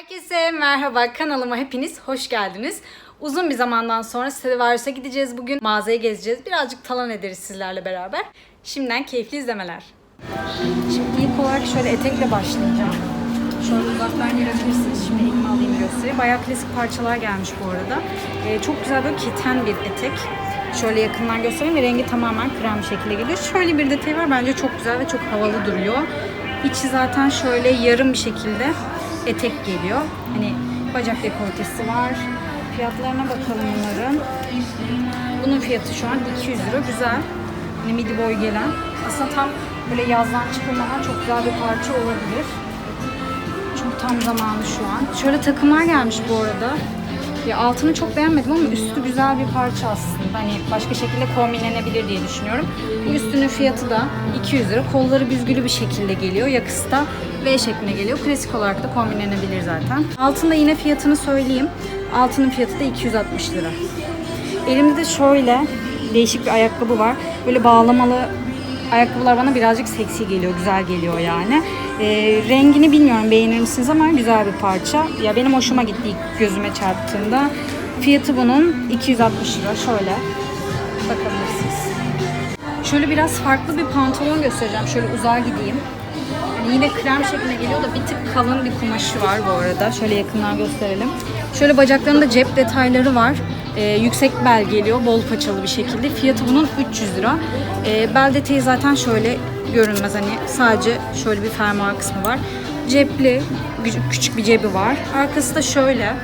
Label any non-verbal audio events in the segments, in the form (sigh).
Herkese merhaba kanalıma hepiniz hoş geldiniz. Uzun bir zamandan sonra Stradivarius'a gideceğiz bugün. Mağazayı gezeceğiz. Birazcık talan ederiz sizlerle beraber. Şimdiden keyifli izlemeler. Şimdi ilk olarak şöyle etekle başlayacağım. Şöyle uzaktan görebilirsiniz. Şimdi elimi alayım göstereyim. Bayağı klasik parçalar gelmiş bu arada. Ee, çok güzel böyle keten bir etek. Şöyle yakından göstereyim ve rengi tamamen krem şekilde geliyor. Şöyle bir detay var. Bence çok güzel ve çok havalı duruyor. İçi zaten şöyle yarım bir şekilde etek geliyor. Hani bacak dekoltesi var. Fiyatlarına bakalım bunların. Bunun fiyatı şu an 200 lira. Güzel. Hani midi boy gelen. Aslında tam böyle yazdan çıkılmadan çok güzel bir parça olabilir. Çünkü tam zamanı şu an. Şöyle takımlar gelmiş bu arada. Ya altını çok beğenmedim ama üstü güzel bir parça aslında. Hani başka şekilde kombinlenebilir diye düşünüyorum. Bu üstünün fiyatı da 200 lira. Kolları büzgülü bir şekilde geliyor. Yakısı da V şeklinde geliyor. Klasik olarak da kombinlenebilir zaten. Altında yine fiyatını söyleyeyim. Altının fiyatı da 260 lira. Elimde de şöyle değişik bir ayakkabı var. Böyle bağlamalı ayakkabılar bana birazcık seksi geliyor, güzel geliyor yani. Ee, rengini bilmiyorum beğenir misiniz ama güzel bir parça. Ya benim hoşuma gitti ilk gözüme çarptığında. Fiyatı bunun 260 lira. Şöyle bakabilirsiniz. Şöyle biraz farklı bir pantolon göstereceğim. Şöyle uzağa gideyim. Yani yine krem şeklinde geliyor da bir tık kalın bir kumaşı var bu arada. Şöyle yakından gösterelim. Şöyle bacaklarında cep detayları var. Ee, yüksek bel geliyor, bol paçalı bir şekilde. Fiyatı bunun 300 lira. Ee, bel detayı zaten şöyle görünmez hani sadece şöyle bir fermuar kısmı var. Cepli, küçük- bir cebi var. Arkası da şöyle.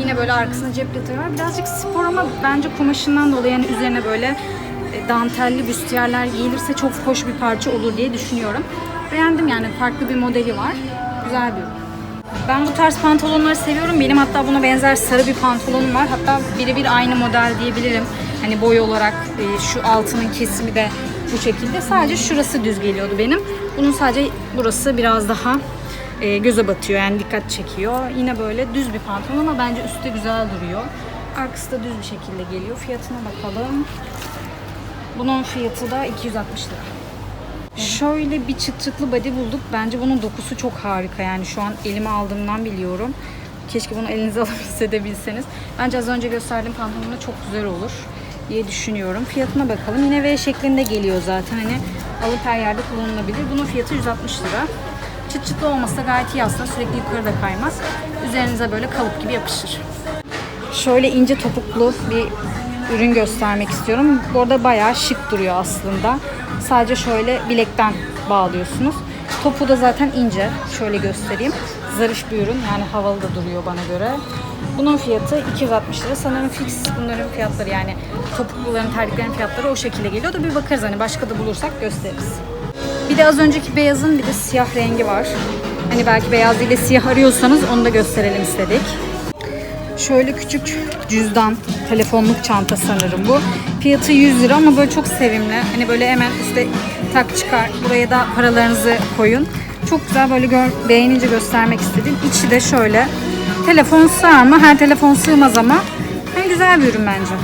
Yine böyle arkasında cep detayı var. Birazcık spor ama bence kumaşından dolayı yani üzerine böyle dantelli büstiyerler giyilirse çok hoş bir parça olur diye düşünüyorum. Beğendim yani farklı bir modeli var. Güzel bir. Ben bu tarz pantolonları seviyorum. Benim hatta buna benzer sarı bir pantolonum var. Hatta birebir aynı model diyebilirim. Hani boy olarak e, şu altının kesimi de bu şekilde. Sadece şurası düz geliyordu benim. Bunun sadece burası biraz daha e, göze batıyor yani dikkat çekiyor. Yine böyle düz bir pantolon ama bence üstte güzel duruyor. Arkası da düz bir şekilde geliyor. Fiyatına bakalım. Bunun fiyatı da 260 lira. Şöyle bir çıt çıtlı body bulduk. Bence bunun dokusu çok harika. Yani şu an elime aldığımdan biliyorum. Keşke bunu elinize (laughs) alıp hissedebilseniz. Bence az önce gösterdiğim pantolonla çok güzel olur diye düşünüyorum. Fiyatına bakalım. Yine V şeklinde geliyor zaten. Hani alıp her yerde kullanılabilir. Bunun fiyatı 160 lira. Çıt çıtlı olmasa gayet iyi aslında. Sürekli yukarıda kaymaz. Üzerinize böyle kalıp gibi yapışır. Şöyle ince topuklu bir ürün göstermek istiyorum. Bu arada bayağı şık duruyor aslında. Sadece şöyle bilekten bağlıyorsunuz. Topu da zaten ince. Şöyle göstereyim. Zarif bir ürün. Yani havalı da duruyor bana göre. Bunun fiyatı 260 lira. Sanırım fix bunların fiyatları yani topukluların, terliklerin fiyatları o şekilde geliyor da bir bakarız hani başka da bulursak gösteririz. Bir de az önceki beyazın bir de siyah rengi var. Hani belki beyaz ile siyah arıyorsanız onu da gösterelim istedik. Şöyle küçük cüzdan, telefonluk çanta sanırım bu. Fiyatı 100 lira ama böyle çok sevimli. Hani böyle hemen işte tak çıkar. Buraya da paralarınızı koyun. Çok güzel böyle gör, beğenince göstermek istedim. İçi de şöyle. Telefon sığar mı? Her telefon sığmaz ama. Yani güzel bir ürün bence.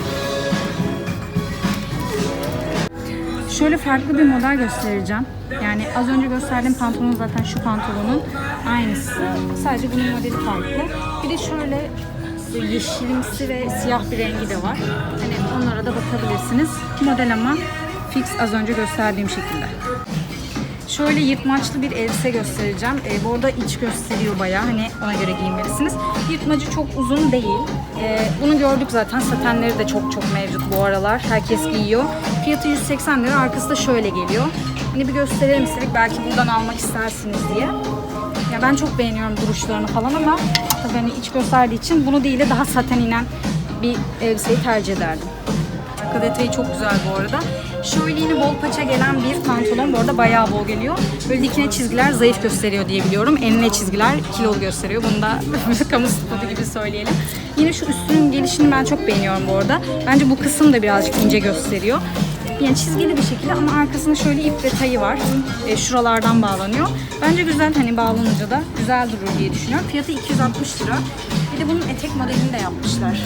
Şöyle farklı bir model göstereceğim. Yani az önce gösterdiğim pantolon zaten şu pantolonun aynısı. Sadece bunun modeli farklı. Bir de şöyle yeşilimsi ve siyah bir rengi de var. Hani onlara da bakabilirsiniz. Model ama fix az önce gösterdiğim şekilde. Şöyle yırtmaçlı bir elbise göstereceğim. Ee, bu arada iç gösteriyor bayağı. Hani ona göre giyinmelisiniz. Yırtmacı çok uzun değil. Ee, bunu gördük zaten. Satenleri de çok çok mevcut bu aralar. Herkes giyiyor. Fiyatı 180 lira. Arkası da şöyle geliyor. Hani bir gösterelim istedik. Belki buradan almak istersiniz diye. Ya ben çok beğeniyorum duruşlarını falan ama tabii hani iç gösterdiği için bunu değil de daha saten inen bir elbiseyi tercih ederdim. Arka detayı çok güzel bu arada. Şöyle yine bol paça gelen bir pantolon. Bu arada bayağı bol geliyor. Böyle dikine çizgiler zayıf gösteriyor diye biliyorum. Enine çizgiler kilolu gösteriyor. Bunu da (laughs) kamu spotu gibi söyleyelim. Yine şu üstünün gelişini ben çok beğeniyorum bu arada. Bence bu kısım da birazcık ince gösteriyor. Yani çizgili bir şekilde ama arkasında şöyle ip detayı var. E, şuralardan bağlanıyor. Bence güzel hani bağlanınca da güzel durur diye düşünüyorum. Fiyatı 260 lira. Bir de bunun etek modelini de yapmışlar.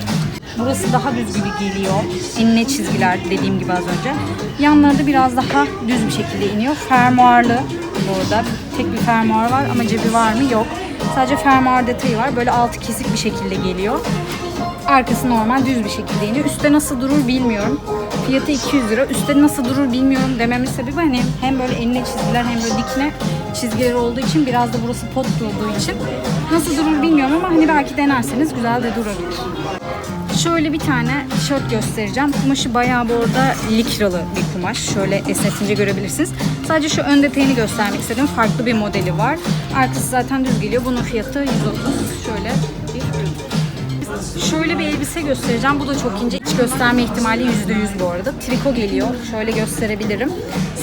Burası daha düz gibi geliyor. Enine çizgiler dediğim gibi az önce. Yanları da biraz daha düz bir şekilde iniyor. Fermuarlı burada. Tek bir fermuar var ama cebi var mı? Yok. Sadece fermuar detayı var. Böyle altı kesik bir şekilde geliyor. Arkası normal düz bir şekilde iniyor. Üstte nasıl durur bilmiyorum. Fiyatı 200 lira. Üstte nasıl durur bilmiyorum dememin sebebi hani hem böyle enine çizgiler hem böyle dikine çizgileri olduğu için biraz da burası pot olduğu için nasıl durur bilmiyorum ama hani belki denerseniz güzel de durabilir. Şöyle bir tane tişört göstereceğim. Kumaşı bayağı bu arada likralı bir kumaş. Şöyle esnetince görebilirsiniz. Sadece şu ön detayını göstermek istedim. Farklı bir modeli var. Arkası zaten düz geliyor. Bunun fiyatı 130. Şöyle. Şöyle bir elbise göstereceğim. Bu da çok ince. İç gösterme ihtimali %100 bu arada. Triko geliyor. Şöyle gösterebilirim.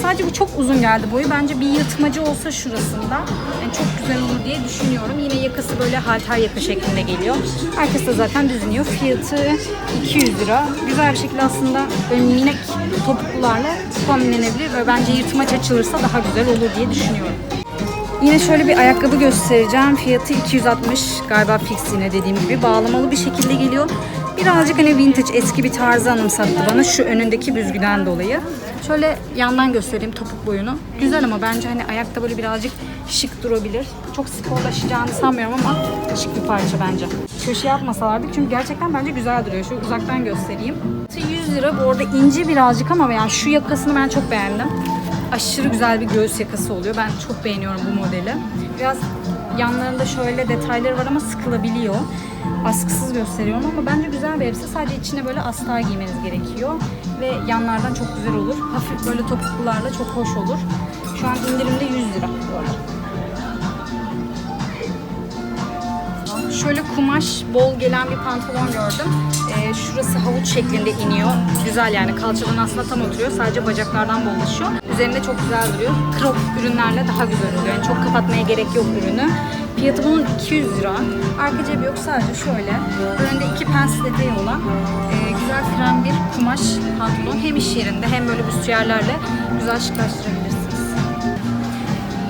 Sadece bu çok uzun geldi boyu. Bence bir yırtmacı olsa şurasında yani çok güzel olur diye düşünüyorum. Yine yakası böyle halter yaka şeklinde geliyor. Arkası da zaten düz iniyor. Fiyatı 200 lira. Güzel bir şekilde aslında böyle minik topuklularla kombinlenebilir ve bence yırtmaç açılırsa daha güzel olur diye düşünüyorum. Yine şöyle bir ayakkabı göstereceğim. Fiyatı 260 galiba fix yine dediğim gibi. Bağlamalı bir şekilde geliyor. Birazcık hani vintage eski bir tarzı anımsattı bana şu önündeki büzgüden dolayı. Şöyle yandan göstereyim topuk boyunu. Güzel ama bence hani ayakta böyle birazcık şık durabilir. Çok sporlaşacağını sanmıyorum ama şık bir parça bence. Köşe yapmasalardı çünkü gerçekten bence güzel duruyor. Şu uzaktan göstereyim. 100 lira bu arada ince birazcık ama yani şu yakasını ben çok beğendim aşırı güzel bir göğüs yakası oluyor. Ben çok beğeniyorum bu modeli. Biraz yanlarında şöyle detayları var ama sıkılabiliyor. Askısız gösteriyorum ama bence güzel bir elbise. Sadece içine böyle astar giymeniz gerekiyor. Ve yanlardan çok güzel olur. Hafif böyle topuklularla çok hoş olur. Şu an indirimde 100 lira Şöyle kumaş bol gelen bir pantolon gördüm. Ee, şurası havuç şeklinde iniyor. Güzel yani kalçadan aslında tam oturuyor. Sadece bacaklardan bollaşıyor. Üzerinde çok güzel duruyor. Crop ürünlerle daha güzel oluyor. Yani çok kapatmaya gerek yok ürünü. Fiyatı bunun 200 lira. Arka cebi yok sadece şöyle. Önünde iki pens detayı olan e, güzel krem bir kumaş pantolon. Hem iş yerinde hem böyle büstiyerlerle güzel şıklaştırabilirsiniz.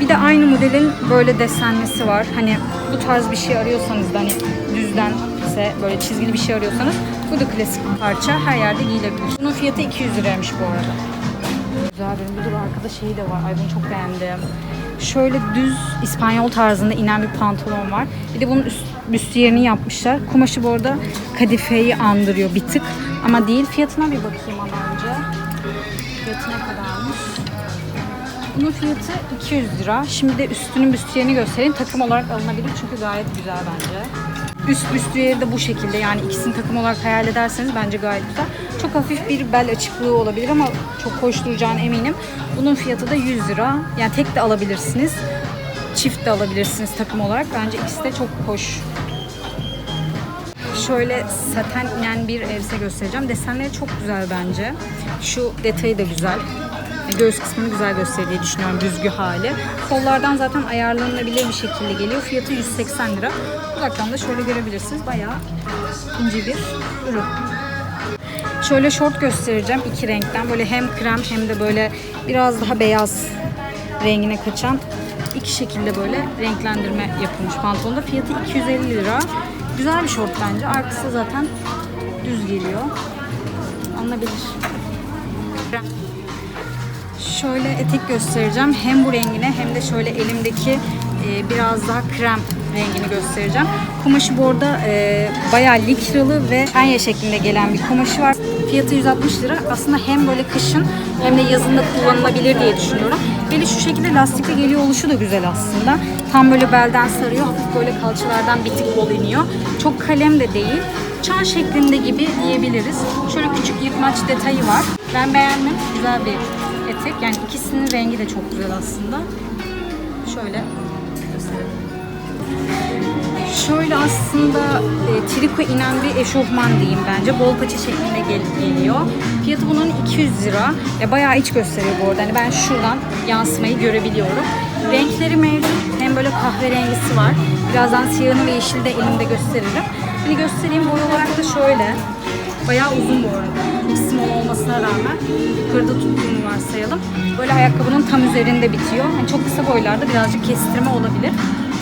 Bir de aynı modelin böyle desenlisi var. Hani bu tarz bir şey arıyorsanız da hani düzden ise böyle çizgili bir şey arıyorsanız bu da klasik bir parça. Her yerde giyilebilir. Bunun fiyatı 200 liraymış bu arada. Güzel benim bir dur arkada şeyi de var. Ay bunu çok beğendim. Şöyle düz İspanyol tarzında inen bir pantolon var. Bir de bunun üst, büstiyerini yapmışlar. Kumaşı bu arada kadifeyi andırıyor bir tık. Ama değil. Fiyatına bir bakayım ama önce. Fiyatı ne kadarmış? Bunun fiyatı 200 lira. Şimdi de üstünün büstiyerini göstereyim. Takım olarak alınabilir çünkü gayet güzel bence. Üst büstiyeri de bu şekilde yani ikisini takım olarak hayal ederseniz bence gayet güzel. Çok hafif bir bel açıklığı olabilir ama çok hoş duracağına eminim. Bunun fiyatı da 100 lira. Yani tek de alabilirsiniz. Çift de alabilirsiniz takım olarak. Bence ikisi de çok hoş. Şöyle saten inen bir elbise göstereceğim. Desenleri çok güzel bence. Şu detayı da güzel. Göğüs kısmını güzel gösterdiği düşünüyorum düzgü hali. Kollardan zaten ayarlanabilir bir şekilde geliyor. Fiyatı 180 lira. Uzaktan da şöyle görebilirsiniz. Bayağı ince bir ürün. Şöyle şort göstereceğim iki renkten. Böyle hem krem hem de böyle biraz daha beyaz rengine kaçan iki şekilde böyle renklendirme yapılmış pantolonda. Fiyatı 250 lira. Güzel bir şort bence. Arkası zaten düz geliyor. Alınabilir. Şöyle etek göstereceğim. Hem bu rengine hem de şöyle elimdeki e, biraz daha krem rengini göstereceğim. Kumaşı bu arada e, bayağı likralı ve penye şeklinde gelen bir kumaşı var. Fiyatı 160 lira. Aslında hem böyle kışın hem de yazın da kullanılabilir diye düşünüyorum. Beli şu şekilde lastikli geliyor oluşu da güzel aslında. Tam böyle belden sarıyor. Hafif böyle kalçalardan bir tık bol iniyor. Çok kalem de değil. Çan şeklinde gibi diyebiliriz. Şöyle küçük yırtmaç detayı var. Ben beğendim. Güzel bir etek. Yani ikisinin rengi de çok güzel aslında. Şöyle. Şöyle aslında e, triko inen bir eşofman diyeyim bence. Bol paça şeklinde gel- geliyor. Fiyatı bunun 200 lira. E, bayağı iç gösteriyor bu arada. Hani ben şuradan yansımayı görebiliyorum. Renkleri mevcut. Hem böyle kahverengisi var. Birazdan siyahını ve yeşili de elimde gösteririm. Hani göstereyim boy olarak da şöyle. Bayağı uzun bu arada. Çok olmasına rağmen yukarıda tuttuğunu varsayalım. Böyle ayakkabının tam üzerinde bitiyor. Yani çok kısa boylarda birazcık kestirme olabilir.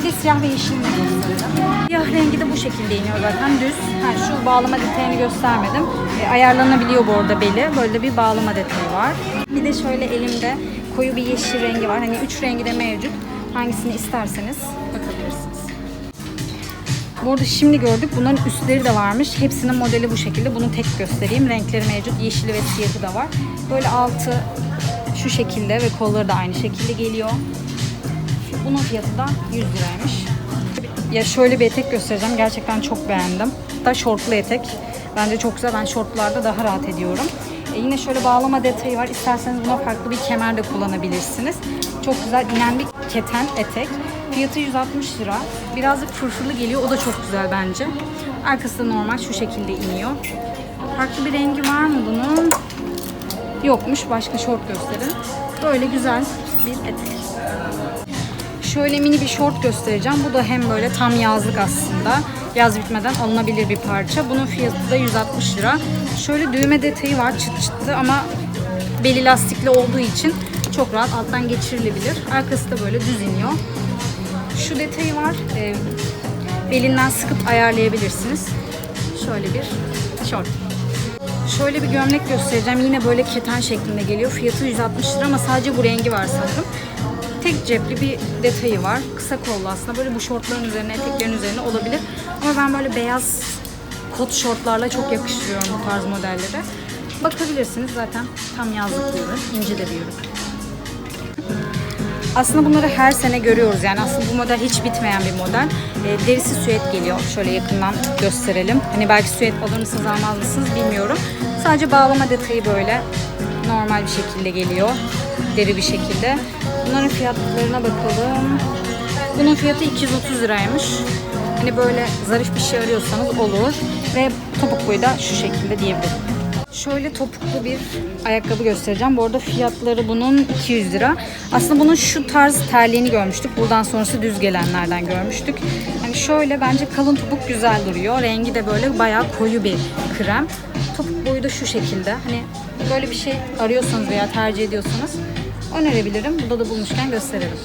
Bir siyah ve yeşil göstereceğim. Siyah rengi de bu şekilde iniyor zaten düz. Ha, şu bağlama detayını göstermedim. E, ayarlanabiliyor bu arada beli. Böyle bir bağlama detayı var. Bir de şöyle elimde koyu bir yeşil rengi var. Hani üç rengi de mevcut. Hangisini isterseniz bakabilirsiniz. Burada şimdi gördük. Bunların üstleri de varmış. Hepsinin modeli bu şekilde. Bunu tek göstereyim. Renkleri mevcut. Yeşili ve siyahı da var. Böyle altı şu şekilde ve kolları da aynı şekilde geliyor. Bunun fiyatı da 100 liraymış. Ya şöyle bir etek göstereceğim. Gerçekten çok beğendim. Hatta şortlu etek. Bence çok güzel. Ben şortlarda daha rahat ediyorum. E yine şöyle bağlama detayı var. İsterseniz buna farklı bir kemer de kullanabilirsiniz. Çok güzel inen bir keten etek. Fiyatı 160 lira. Birazcık fırfırlı geliyor. O da çok güzel bence. Arkası da normal şu şekilde iniyor. Farklı bir rengi var mı bunun? Yokmuş. Başka şort gösterin. Böyle güzel bir etek. Şöyle mini bir şort göstereceğim. Bu da hem böyle tam yazlık aslında. Yaz bitmeden alınabilir bir parça. Bunun fiyatı da 160 lira. Şöyle düğme detayı var çıt çıtlı ama beli lastikli olduğu için çok rahat alttan geçirilebilir. Arkası da böyle düz iniyor. Şu detayı var. Ee, belinden sıkıp ayarlayabilirsiniz. Şöyle bir şort. Şöyle bir gömlek göstereceğim. Yine böyle keten şeklinde geliyor. Fiyatı 160 lira ama sadece bu rengi var sanırım. Tek cepli bir detayı var. Kısa kollu aslında. Böyle bu şortların üzerine, eteklerin üzerine olabilir. Ama ben böyle beyaz kot şortlarla çok yakıştırıyorum bu tarz modellere. Bakabilirsiniz zaten tam yazlık bir ürün. İnce de bir ürün. Aslında bunları her sene görüyoruz. Yani aslında bu model hiç bitmeyen bir model. E, derisi süet geliyor. Şöyle yakından gösterelim. Hani belki süet alır mısınız almaz mısınız bilmiyorum. Sadece bağlama detayı böyle normal bir şekilde geliyor. Deri bir şekilde. Bunların fiyatlarına bakalım. Bunun fiyatı 230 liraymış. Hani böyle zarif bir şey arıyorsanız olur. Ve topuk boyu da şu şekilde diyebilirim. Şöyle topuklu bir ayakkabı göstereceğim. Bu arada fiyatları bunun 200 lira. Aslında bunun şu tarz terliğini görmüştük. Buradan sonrası düz gelenlerden görmüştük. Yani şöyle bence kalın topuk güzel duruyor. Rengi de böyle bayağı koyu bir krem. Topuk boyu da şu şekilde. Hani böyle bir şey arıyorsanız veya tercih ediyorsanız önerebilirim. Burada da bulmuşken gösterelim.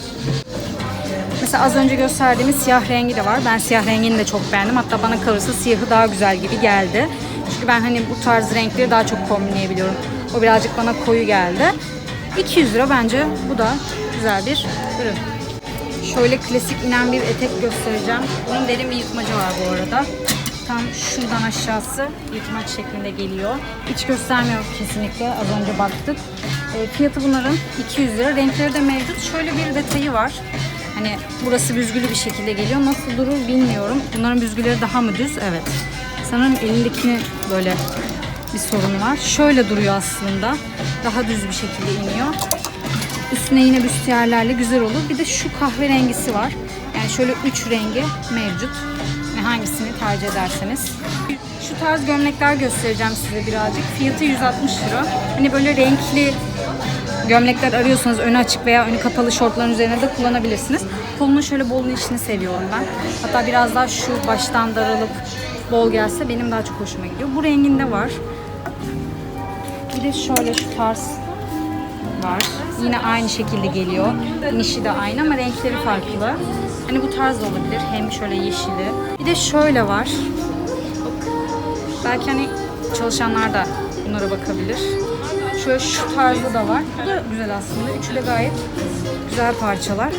Mesela az önce gösterdiğimiz siyah rengi de var. Ben siyah rengini de çok beğendim. Hatta bana kalırsa siyahı daha güzel gibi geldi. Çünkü ben hani bu tarz renkleri daha çok kombinleyebiliyorum. O birazcık bana koyu geldi. 200 lira bence bu da güzel bir ürün. Şöyle klasik inen bir etek göstereceğim. Bunun derin bir yırtmacı var bu arada. Tam şuradan aşağısı yırtmaç şeklinde geliyor. Hiç göstermiyor kesinlikle. Az önce baktık. E, fiyatı bunların 200 lira. Renkleri de mevcut. Şöyle bir detayı var. Hani burası büzgülü bir şekilde geliyor. Nasıl durur bilmiyorum. Bunların büzgüleri daha mı düz? Evet. Sanırım elindekini böyle bir sorunu var. Şöyle duruyor aslında. Daha düz bir şekilde iniyor. Üstüne yine büstiyerlerle güzel olur. Bir de şu kahverengisi var. Yani şöyle üç rengi mevcut. Yani hangisini tercih ederseniz. Şu tarz gömlekler göstereceğim size birazcık. Fiyatı 160 lira. Hani böyle renkli gömlekler arıyorsanız önü açık veya önü kapalı şortların üzerine de kullanabilirsiniz. Kolunun şöyle bolun içini seviyorum ben. Hatta biraz daha şu baştan daralıp bol gelse benim daha çok hoşuma gidiyor. Bu renginde var. Bir de şöyle şu tarz var. Yine aynı şekilde geliyor. İnişi de aynı ama renkleri farklı. Hani bu tarz olabilir. Hem şöyle yeşili. Bir de şöyle var. Belki hani çalışanlar da bunlara bakabilir. Şöyle şu tarzda da var. Bu da güzel aslında. Üçü de gayet güzel parçalar.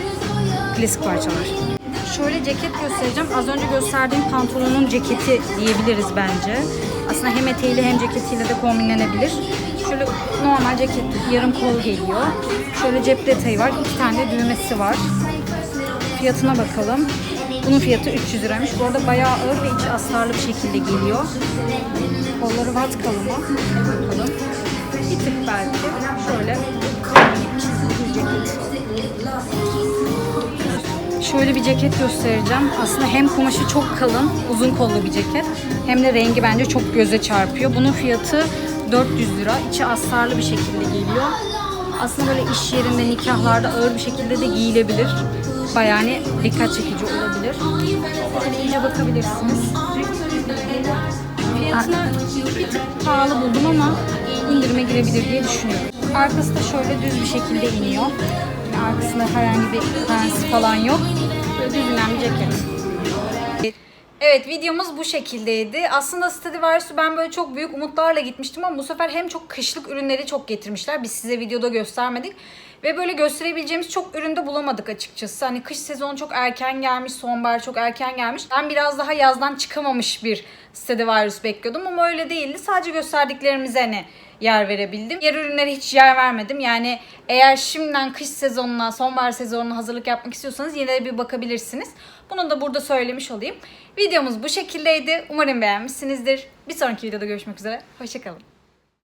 Klasik parçalar. Şöyle ceket göstereceğim. Az önce gösterdiğim pantolonun ceketi diyebiliriz bence. Aslında hem eteğiyle hem ceketiyle de kombinlenebilir. Şöyle normal ceket yarım kol geliyor. Şöyle cep detayı var. İki tane düğmesi var. Fiyatına bakalım. Bunun fiyatı 300 liraymış. Bu arada bayağı ağır ve içi astarlı bir şekilde geliyor. Kolları vatkalı mı? Bakalım. Bir tık belki. Şöyle ceket. Şöyle bir ceket göstereceğim. Aslında hem kumaşı çok kalın, uzun kollu bir ceket. Hem de rengi bence çok göze çarpıyor. Bunun fiyatı 400 lira. İçi astarlı bir şekilde geliyor. Aslında böyle iş yerinde, nikahlarda ağır bir şekilde de giyilebilir. Bayağı hani dikkat çekici olabilir. Şöyle iyice bakabilirsiniz. Fiyatına bir tık pahalı buldum ama indirime girebilir diye düşünüyorum. Arkası da şöyle düz bir şekilde iniyor. Yani arkasında herhangi bir pens falan yok. Böyle düz bir ceket. Evet videomuz bu şekildeydi. Aslında Stradivarius'u ben böyle çok büyük umutlarla gitmiştim ama bu sefer hem çok kışlık ürünleri çok getirmişler. Biz size videoda göstermedik. Ve böyle gösterebileceğimiz çok üründe bulamadık açıkçası. Hani kış sezonu çok erken gelmiş, sonbahar çok erken gelmiş. Ben biraz daha yazdan çıkamamış bir Stradivarius bekliyordum ama öyle değildi. Sadece gösterdiklerimize hani yer verebildim. Diğer ürünlere hiç yer vermedim. Yani eğer şimdiden kış sezonuna, sonbahar sezonuna hazırlık yapmak istiyorsanız yine de bir bakabilirsiniz. Bunu da burada söylemiş olayım. Videomuz bu şekildeydi. Umarım beğenmişsinizdir. Bir sonraki videoda görüşmek üzere. Hoşçakalın.